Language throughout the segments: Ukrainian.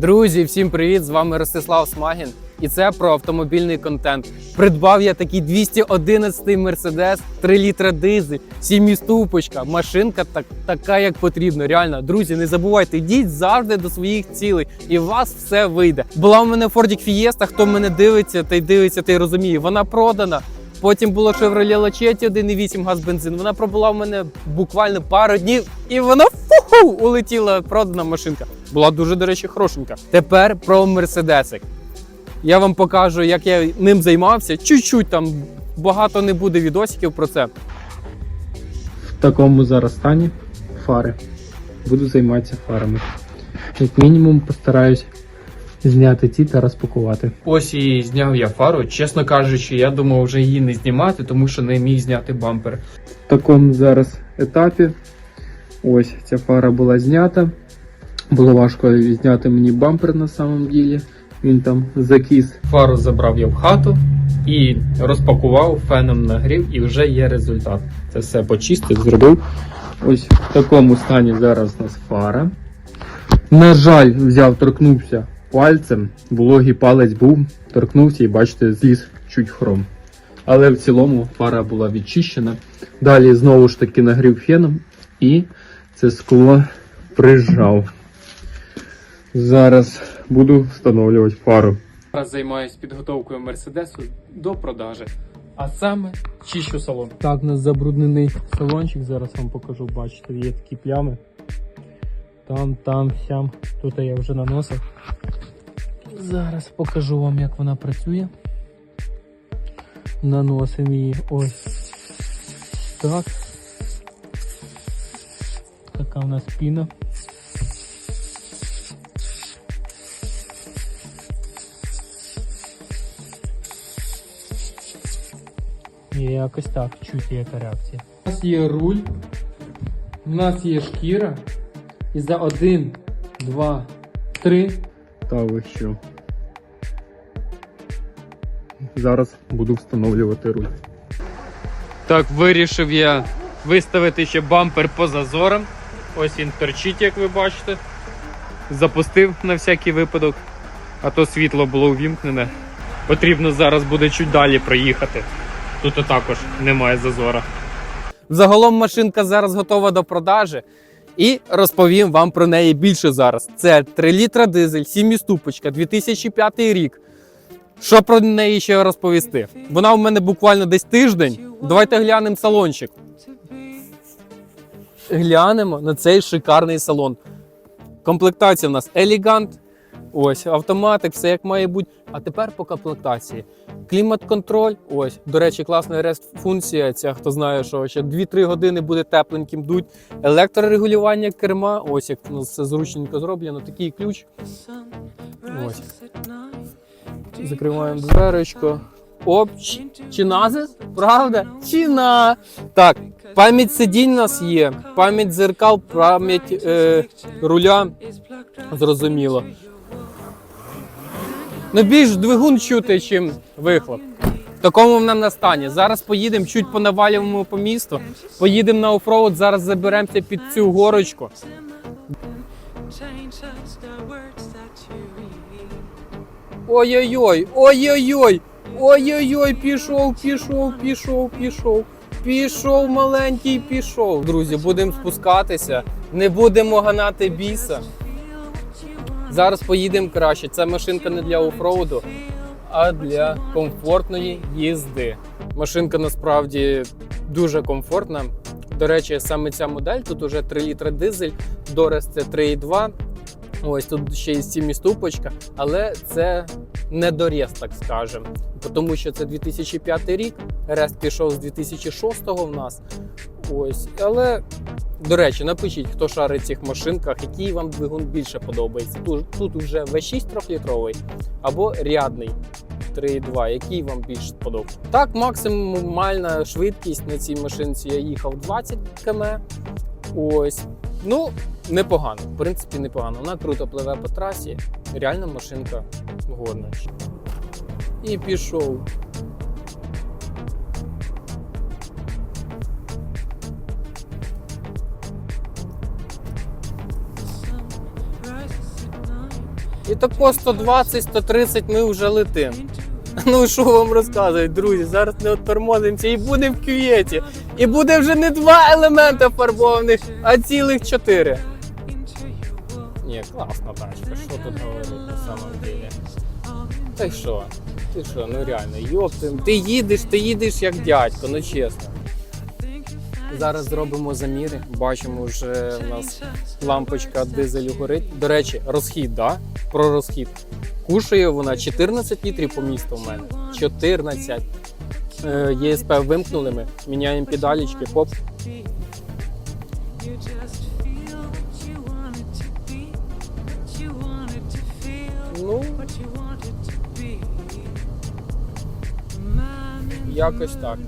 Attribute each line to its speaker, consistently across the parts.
Speaker 1: Друзі, всім привіт! З вами Ростислав Смагін, і це про автомобільний контент. Придбав я такий 211 Мерседес, 3 літра дизель, 7 ступочка, машинка так, така, як потрібно. Реально, друзі, не забувайте, йдіть завжди до своїх цілей, і у вас все вийде. Була у мене Ford Fiesta, хто мене дивиться, той дивиться, той розуміє. Вона продана. Потім було Chevrolet Lachetti 1.8 газ бензин. Вона пробула в мене буквально пару днів, і вона фуху улетіла продана машинка. Була дуже, до речі, хорошенька. Тепер про мерседесик. Я вам покажу, як я ним займався. Чуть-чуть там багато не буде відосиків про це.
Speaker 2: в такому зараз стані фари. Буду займатися фарами. Як мінімум постараюсь зняти ці та розпакувати.
Speaker 1: Ось і зняв я фару. Чесно кажучи, я думав вже її не знімати, тому що не міг зняти бампер.
Speaker 2: В такому зараз етапі ось ця фара була знята. Було важко зняти мені бампер на самом ділі. Він там закіс.
Speaker 1: Фару забрав я в хату і розпакував, феном нагрів, і вже є результат. Це все почистив, зробив.
Speaker 2: Ось в такому стані зараз у нас фара. На жаль, взяв, торкнувся пальцем. Вологий палець був, торкнувся і бачите, зліз чуть хром. Але в цілому фара була відчищена. Далі знову ж таки нагрів феном і це скло прижав. Зараз буду встановлювати фару.
Speaker 1: Зараз займаюся підготовкою Мерседесу до продажі. А саме чищу салон.
Speaker 2: Так, у нас забруднений салончик, зараз вам покажу, бачите, є такі плями. Там, там, сям. Тут я вже наносив. Зараз покажу вам, як вона працює. Наносимо її ось так. Така у нас піна. І якось так чути, яка реакція. У нас є руль, у нас є шкіра. І за один, два, три. Та ви що? Зараз буду встановлювати руль.
Speaker 1: Так, вирішив я виставити ще бампер по зазорам. Ось він торчить, як ви бачите. Запустив на всякий випадок, а то світло було увімкнене. Потрібно зараз буде чуть далі проїхати. Тут також немає зазора. Загалом машинка зараз готова до продажі. І розповім вам про неї більше зараз. Це 3 літра дизель, 7 ступочка, 2005 рік. Що про неї ще розповісти? Вона у мене буквально десь тиждень. Давайте глянемо салончик. Глянемо на цей шикарний салон. Комплектація у нас елегант. Ось автоматик, все як має бути. А тепер по комплектації. Клімат-контроль. Ось, до речі, класна рест функція. Ця хто знає, що ще 2-3 години буде тепленьким дуть. Електрорегулювання керма. Ось як у нас все зручненько зроблено. Такий ключ. Ось. Закриваємо дверочку. Оп, чи- чиназис? Правда? Чина. Так, пам'ять сидінь у нас є, пам'ять зеркал, пам'ять е, руля. Зрозуміло. Ну більш двигун чути, чим вихлоп. Такому нам на стані. Зараз поїдемо, чуть понавалюємо по місту. Поїдемо на офроуд, зараз заберемося під цю горочку. Ой-ой-ой, ой-ой-ой, ой-ой-ой, пішов, пішов, пішов, пішов. Пішов маленький, пішов. Друзі, будемо спускатися, не будемо ганати біса. Зараз поїдемо краще. Ця машинка не для офроуду, а для комфортної їзди. Машинка насправді дуже комфортна. До речі, саме ця модель тут уже 3 літра дизель, Дорес це 3,2. Ось тут ще й 7 ступочка, але це не доріз, так скажемо. Тому що це 2005 рік, Рест пішов з 2006 в нас. Ось, але до речі, напишіть, хто шарить в цих машинках, який вам двигун більше подобається. Тут, вже V6 трьохлітровий або рядний 3,2, який вам більше сподобається. Так, максимальна швидкість на цій машинці я їхав 20 км. Ось. Ну, непогано. В принципі, непогано. Вона круто пливе по трасі. Реальна машинка годна. І пішов. І тако 120-130 ми вже летимо. Ну що вам розказують, друзі? Зараз не отормозимося і буде в кюветі. І буде вже не два елемента фарбованих, а цілих чотири. Ні, класна тачка, що тут говорити на самом деле. Та й що? Ти що, ну реально, йопти, ти їдеш, ти їдеш як дядько, ну чесно. Зараз зробимо заміри. Бачимо, вже у нас лампочка дизелю горить. До речі, розхід, да? Про розхід. Кушає вона 14 літрів по місту в мене. 14. Е, ЄСП вимкнули ми, міняємо педалічки,
Speaker 3: feel.
Speaker 1: Ну, якось так.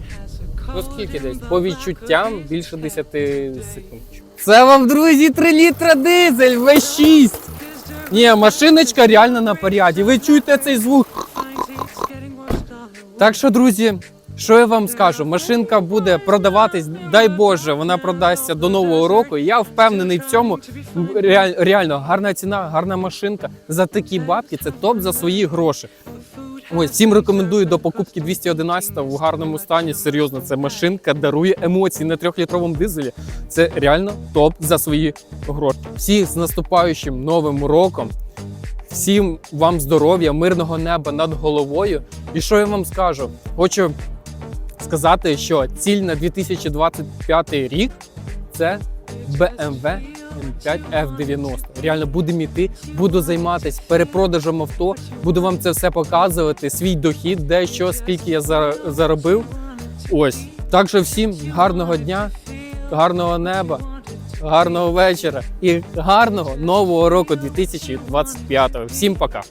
Speaker 1: Ну скільки десь? По відчуттям більше 10 секунд. Це вам, друзі, 3 літра дизель V6. Ні, машиночка реально на поряді. Ви чуєте цей звук? Так що, друзі, що я вам скажу? Машинка буде продаватись, дай Боже, вона продасться до нового року. Я впевнений в цьому. Реаль- Реально, гарна ціна, гарна машинка. За такі бабки це топ за свої гроші. Ось всім рекомендую до покупки 211 в гарному стані. Серйозно, це машинка дарує емоції на трьохлітровому дизелі. Це реально топ за свої гроші. Всіх з наступаючим новим роком. Всім вам здоров'я, мирного неба над головою. І що я вам скажу? Хочу сказати, що ціль на 2025 рік це BMW M5 F90. Реально будемо йти, буду займатися перепродажем авто, буду вам це все показувати, свій дохід, де що, скільки я зар- заробив. Ось. Так що всім гарного дня, гарного неба, гарного вечора і гарного нового року 2025. Всім пока!